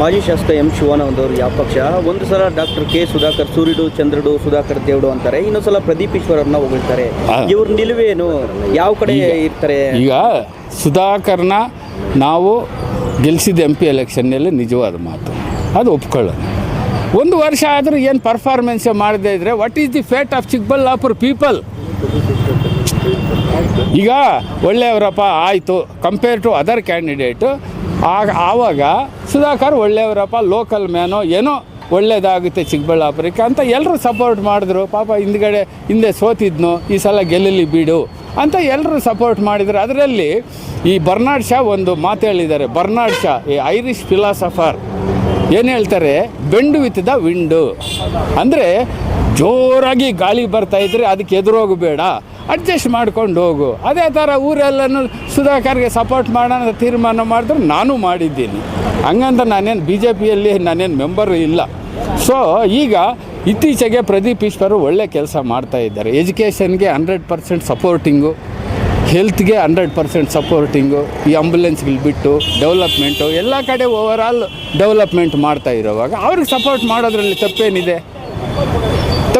ಮಾಜಿ ಶಾಸಕ ಎಂ ಶಿವಾನಂದವರು ಯಾವ ಪಕ್ಷ? ಒಂದು ಸಲ ಡಾಕ್ಟರ್ ಕೆ ಸುಧಾಕರ್ ಸೂರಿಡು ಚಂದ್ರಡು ಸುಧಾಕರ್ ದೇವ್ಡು ಅಂತಾರೆ. ಇನ್ನೊಂದು ಸಲ ಪ್ರದೀಪ್ ಈಶ್ವರವ್ರನ್ನ ಹೊಗಳ್ತಾರೆ. ಇವ್ರ ನಿಲುವೇನು ಯಾವ ಕಡೆ ಇರ್ತಾರೆ? ಈಗ ಸುಧಾಕರ್ನ ನಾವು ಗೆಲ್ಲಿಸಿದ ಎಂ ಪಿ ಎಲೆಕ್ಷನ್ನಲ್ಲಿ ನಿಜವಾದ ಮಾತು. ಅದು ಒಪ್ಕೊಳ್ಳೋಣ. ಒಂದು ವರ್ಷ ಆದರೂ ಏನು ಪರ್ಫಾರ್ಮೆನ್ಸ್ ಮಾಡದೇ ಇದ್ದರೆ what is the fate of Chikkaballapura people ಈಗ ಒಳ್ಳೆಯವರಪ್ಪ ಆಯಿತು. ಕಂಪೇರ್ ಟು ಅದರ್ ಕ್ಯಾಂಡಿಡೇಟು ಆಗ ಆವಾಗ ಸುಧಾಕರ್ ಒಳ್ಳೆಯವರಪ್ಪ ಲೋಕಲ್ ಮ್ಯಾನೋ ಏನೋ ಒಳ್ಳೇದಾಗುತ್ತೆ ಚಿಕ್ಕಬಳ್ಳಾಪುರಕ್ಕೆ ಅಂತ ಎಲ್ಲರೂ ಸಪೋರ್ಟ್ ಮಾಡಿದ್ರು. ಪಾಪ ಹಿಂದ್ಗಡೆ ಹಿಂದೆ ಸೋತಿದ್ನು, ಈ ಸಲ ಗೆಲ್ಲಲಿ ಬಿಡು ಅಂತ ಎಲ್ಲರೂ ಸಪೋರ್ಟ್ ಮಾಡಿದರು. ಅದರಲ್ಲಿ ಈ ಬರ್ನಾಡ್ ಶಾ ಒಂದು ಮಾತು ಹೇಳಿದ್ದಾರೆ. ಬರ್ನಾಡ್ ಶಾ ಈ ಐರಿಷ್ ಫಿಲಾಸಫರ್ ಏನು ಹೇಳ್ತಾರೆ? Bend with the wind. ಅಂದರೆ ಜೋರಾಗಿ ಗಾಳಿ ಬರ್ತಾ ಇದ್ರೆ ಅದಕ್ಕೆ ಎದುರೋಗಬೇಡ. ಅಡ್ಜಸ್ಟ್ ಮಾಡ್ಕೊಂಡು ಹೋಗು. ಅದೇ ಥರ ಊರೆಲ್ಲನೂ ಸುಧಾಕರ್ಗೆ ಸಪೋರ್ಟ್ ಮಾಡೋಣ ತೀರ್ಮಾನ ಮಾಡಿದ್ರು ನಾನು ಮಾಡಿದ್ದೀನಿ. ಹಂಗಂತ ನಾನೇನು ಬಿ ಜೆ ಪಿಯಲ್ಲಿ ನಾನೇನು ಮೆಂಬರು ಇಲ್ಲ. ಸೊ ಈಗ ಇತ್ತೀಚೆಗೆ ಪ್ರದೀಪ್ ಈಶ್ವರು ಒಳ್ಳೆ ಕೆಲಸ ಮಾಡ್ತಾ ಇದ್ದಾರೆ. ಎಜುಕೇಷನ್ಗೆ ಹಂಡ್ರೆಡ್ ಪರ್ಸೆಂಟ್ ಸಪೋರ್ಟಿಂಗು ಹೆಲ್ತ್ಗೆ ಹಂಡ್ರೆಡ್ ಪರ್ಸೆಂಟ್ ಸಪೋರ್ಟಿಂಗು ಈ ಆಂಬುಲೆನ್ಸ್ಗಳು ಬಿಟ್ಟು ಡೆವಲಪ್ಮೆಂಟು ಎಲ್ಲ ಕಡೆ ಓವರಾಲ್ ಡೆವಲಪ್ಮೆಂಟ್ ಮಾಡ್ತಾ ಇರೋವಾಗ ಅವ್ರಿಗೆ ಸಪೋರ್ಟ್ ಮಾಡೋದ್ರಲ್ಲಿ ತಪ್ಪೇನಿದೆ.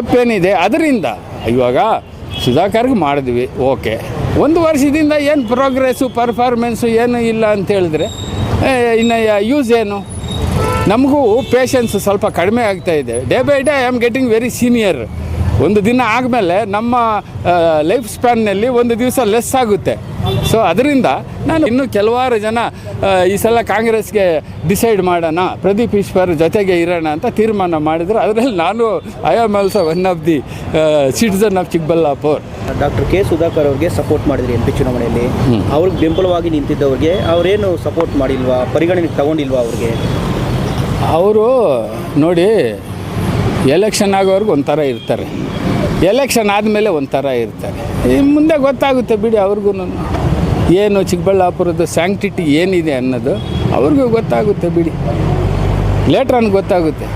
ತಪ್ಪೇನಿದೆ. ಅದರಿಂದ ಇವಾಗ ಸುಧಾಕರ್ಗೆ ಮಾಡಿದ್ವಿ, ಓಕೆ. ಒಂದು ವರ್ಷದಿಂದ ಏನು ಪ್ರೋಗ್ರೆಸ್ಸು ಪರ್ಫಾರ್ಮೆನ್ಸು ಏನು ಇಲ್ಲ ಅಂತ ಹೇಳಿದ್ರೆ ಇನ್ನು ಯೂಸ್ ಏನು? ನಮಗೂ ಪೇಷನ್ಸ್ ಸ್ವಲ್ಪ ಕಡಿಮೆ ಆಗ್ತಾಯಿದೆ day by day I am getting very senior ಒಂದು ದಿನ ಆದಮೇಲೆ ನಮ್ಮ ಲೈಫ್ ಸ್ಪ್ಯಾನ್ನಲ್ಲಿ ಒಂದು ದಿವಸ ಲೆಸ್ ಆಗುತ್ತೆ. ಸೊ ಅದರಿಂದ ನಾನು ಇನ್ನೂ ಕೆಲವಾರು ಜನ ಈ ಸಲ ಕಾಂಗ್ರೆಸ್ಗೆ ಡಿಸೈಡ್ ಮಾಡೋಣ ಪ್ರದೀಪ್ ಈಶ್ವರ್ ಜೊತೆಗೆ ಇರೋಣ ಅಂತ ತೀರ್ಮಾನ ಮಾಡಿದ್ರು. ಅದರಲ್ಲಿ ನಾನು I am also one of the citizen of Chikkaballapur doctor K Sudhakar ಅವ್ರಿಗೆ ಸಪೋರ್ಟ್ ಮಾಡಿದ್ರಿ ಎಂ ಪಿ ಚುನಾವಣೆಯಲ್ಲಿ ಅವ್ರಿಗೆ ಬೆಂಬಲವಾಗಿ ನಿಂತಿದ್ದವ್ರಿಗೆ ಅವರೇನು ಸಪೋರ್ಟ್ ಮಾಡಿಲ್ವಾ? ಪರಿಗಣನೆಗೆ ತಗೊಂಡಿಲ್ವಾ ಅವ್ರಿಗೆ? ಅವರು ನೋಡಿ ಎಲೆಕ್ಷನ್ ಆಗೋವರೆಗೂ ಒಂಥರ ಇರ್ತಾರೆ. ಎಲೆಕ್ಷನ್ ಆದಮೇಲೆ ಒಂಥರ ಇರ್ತಾರೆ. ಈ ಮುಂದೆ ಗೊತ್ತಾಗುತ್ತೆ ಬಿಡಿ ಅವ್ರಿಗೂ ಏನು ಚಿಕ್ಕಬಳ್ಳಾಪುರದ ಸ್ಯಾಂಕ್ಟಿಟಿ ಏನಿದೆ ಅನ್ನೋದು ಅವ್ರಿಗೂ ಗೊತ್ತಾಗುತ್ತೆ ಬಿಡಿ. ಲೇಟ್ರನ್ ಗೊತ್ತಾಗುತ್ತೆ.